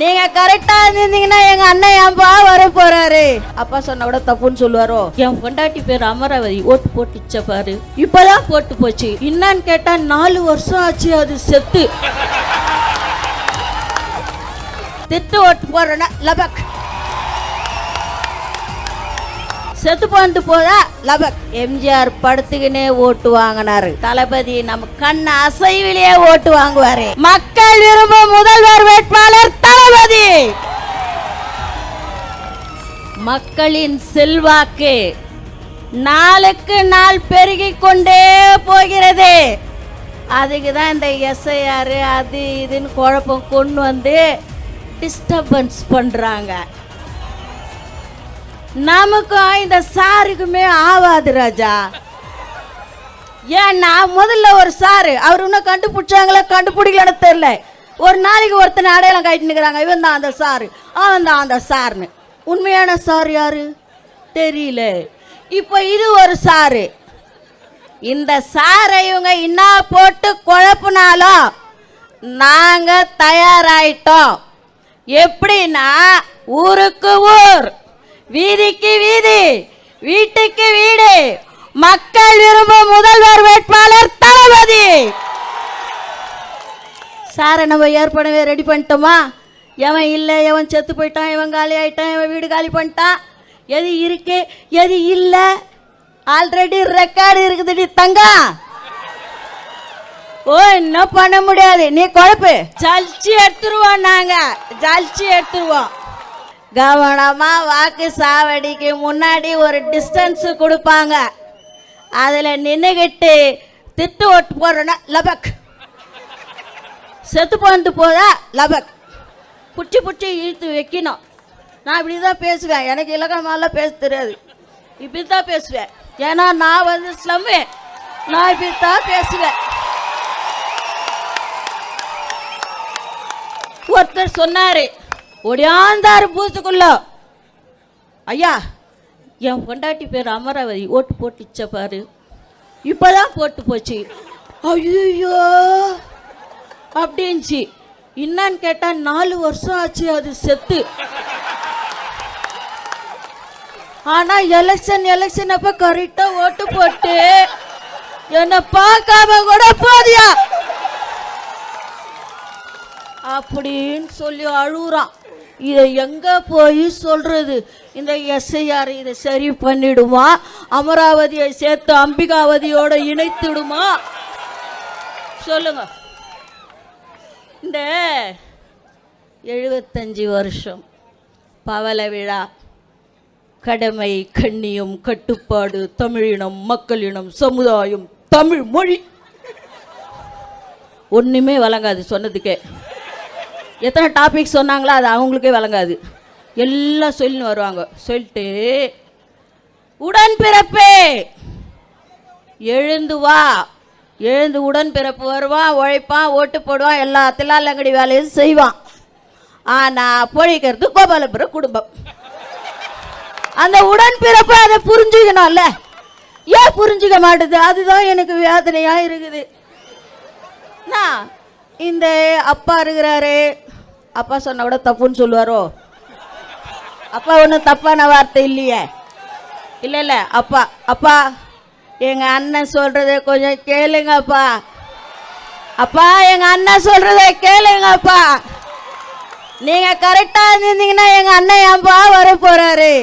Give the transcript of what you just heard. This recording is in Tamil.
நீங்க கரெக்டா இருந்தீங்கன்னா எங்க அண்ணன் ஏன்பா வர போறாரு. அப்பா சொன்ன விட தப்புன்னு சொல்லுவாரோ? என் பொண்டாட்டி பேர் அமராவதி ஓட்டு போட்டுச்ச பாரு. இப்பதான் போட்டு போச்சு. என்னன்னு கேட்டா நாலு வருஷம் ஆச்சு அது செத்து. திட்டு ஓட்டு போடுறேன்னா லபக். செத்து போந்து போதா லபக். எம்ஜிஆர் படுத்துக்கினே ஓட்டு வாங்கினாரு. தளபதி நம்ம கண் அசைவிலேயே ஓட்டு வாங்குவாரு. மக்கள் விரும்பும் முதல்வர் வேட்பாளர் தளபதி மக்களின் செல்வாக்கு நாளுக்கு நாள் பெருகிக் கொண்டே போகிறது. அதுக்கு தான் இந்த எஸ்ஐஆர் அது இதுன்னு குழப்பம் கொண்டு வந்து டிஸ்டர்பன்ஸ் பண்ணுறாங்க நமக்கும் இந்த சாருக்குமே ஆவாது ராஜா. ஏன் நான் முதல்ல ஒரு சாரு அவர் இன்னும் கண்டுபிடிச்சாங்களா கண்டுபிடிக்கலன்னு தெரியல. ஒரு நாளைக்கு ஒருத்தனை அடையாளம் காட்டிட்டு நிற்கிறாங்க இவன் தான் அந்த சாரு. அவன் தான் அந்த சாருன்னு உண்மையான சார் யாரு? தெரியல. இப்போ இது ஒரு சாரு. இந்த சாரை இவங்க என்ன போட்டு குழப்புனாலும் நாங்கள் தயாராயிட்டோம். எப்படின்னா ஊருக்கு ஊர். வீதிக்கு வீதி வீட்டுக்கு வீடு. மக்கள் விரும்பும் முதல்வர் வேட்பாளர் தளபதி. சாரை நம்ம ஏற்கனவே ரெடி பண்ணிட்டோமா? எவன் இல்லை எவன் செத்து போயிட்டான் இவன் காலி ஆயிட்டான் இவன் வீடு காலி பண்ணிட்டான்? எது இருக்கு எது இல்லை? ஆல்ரெடி ரெக்கார்டு இருக்குதுடி தங்கம் ஓ இன்னும் பண்ண முடியாது. நீ குழப்பு. ஜலிச்சு எடுத்துருவோம் நாங்க. ஜலிச்சு எடுத்துருவோம். கவனமா வாக்கு சாவடிக்கு முன்னாடி ஒரு டிஸ்டன்ஸ் கொடுப்பாங்க. அதுல நின்றுக்கிட்டு திட்டு ஓட்டு போடுறோன்னா லபக். செத்து போந்து போத லபக் பிடிச்சி பிடிச்சி இழுத்து வைக்கணும். நான் இப்படி தான் பேசுவேன். எனக்கு இலக்கணமாலாம் பேச தெரியாது. இப்படி தான் பேசுவேன். ஏன்னா நான் வந்து ஸ்லம்மு நான் இப்படி தான் பேசுவேன். ஒருத்தர் சொன்னாரு ஒடியாந்தாரு பூத்துக்குள்ள ஐயா என் பொண்டாட்டி பேர் அமராவதி. ஓட்டு போட்டுச்ச பாரு. இப்போதான் போட்டு போச்சு. ஐயோ அப்படின்ச்சு என்னன்னு கேட்டா நாலு வருஷம் ஆச்சு அது செத்து. ஆனா எலெக்ஷன் எலெக்ஷன் அப்ப கரெக்டா ஓட்டு போட்டு என்ன பார்க்காம கூட போதியா? அப்படின்னு சொல்லி அழுகுறான். இதை எங்க போய் சொல்றது? இந்த எஸ்ஐஆர் இதை சரி பண்ணிடுமா? அமராவதியை சேர்த்து அம்பிகாவதியோட இணைத்துடுமா? சொல்லுங்க. இந்த எழுபத்தஞ்சு வருஷம் பவல விழா கடமை கண்ணியம் கட்டுப்பாடு தமிழினம் மக்களினம் சமுதாயம் தமிழ் மொழி. ஒன்றுமே வழங்காது சொன்னதுக்கே. எத்தனை டாபிக் சொன்னாங்களோ அது அவங்களுக்கே வழங்காது எல்லாம் சொல்லின்னு வருவாங்க. சொல்லிட்டு உடன்பிறப்பே எழுந்து வா. எழுந்து உடன்பிறப்பு வருவான் உழைப்பான் ஓட்டு போடுவான் எல்லா தில்லாலங்கடி வேலையும் செய்வான் ஆனால் பொழிக்கிறது கோபாலபுர குடும்பம். அந்த உடன்பிறப்பு அதை புரிஞ்சுக்கணும்ல. ஏன் புரிஞ்சுக்க மாட்டுது? அதுதான் எனக்கு வேதனையா இருக்குது. நான் இந்த அப்பா இருக்கிறாரு. அப்பா சொன்ன விட தப்புன்னு சொல்லுவாரோ? அப்பா ஒன்றும் தப்பான வார்த்தை இல்லையே. இல்லை இல்லை அப்பா அப்பா எங்கள் அண்ணன் சொல்கிறத கொஞ்சம் கேளுங்கப்பா. அப்பா எங்கள் அண்ணன் சொல்கிறத கேளுங்கப்பா. நீங்கள் கரெக்டாக இருந்தீங்கன்னா எங்கள் அண்ணன் ஏன்பா வர போகிறாரு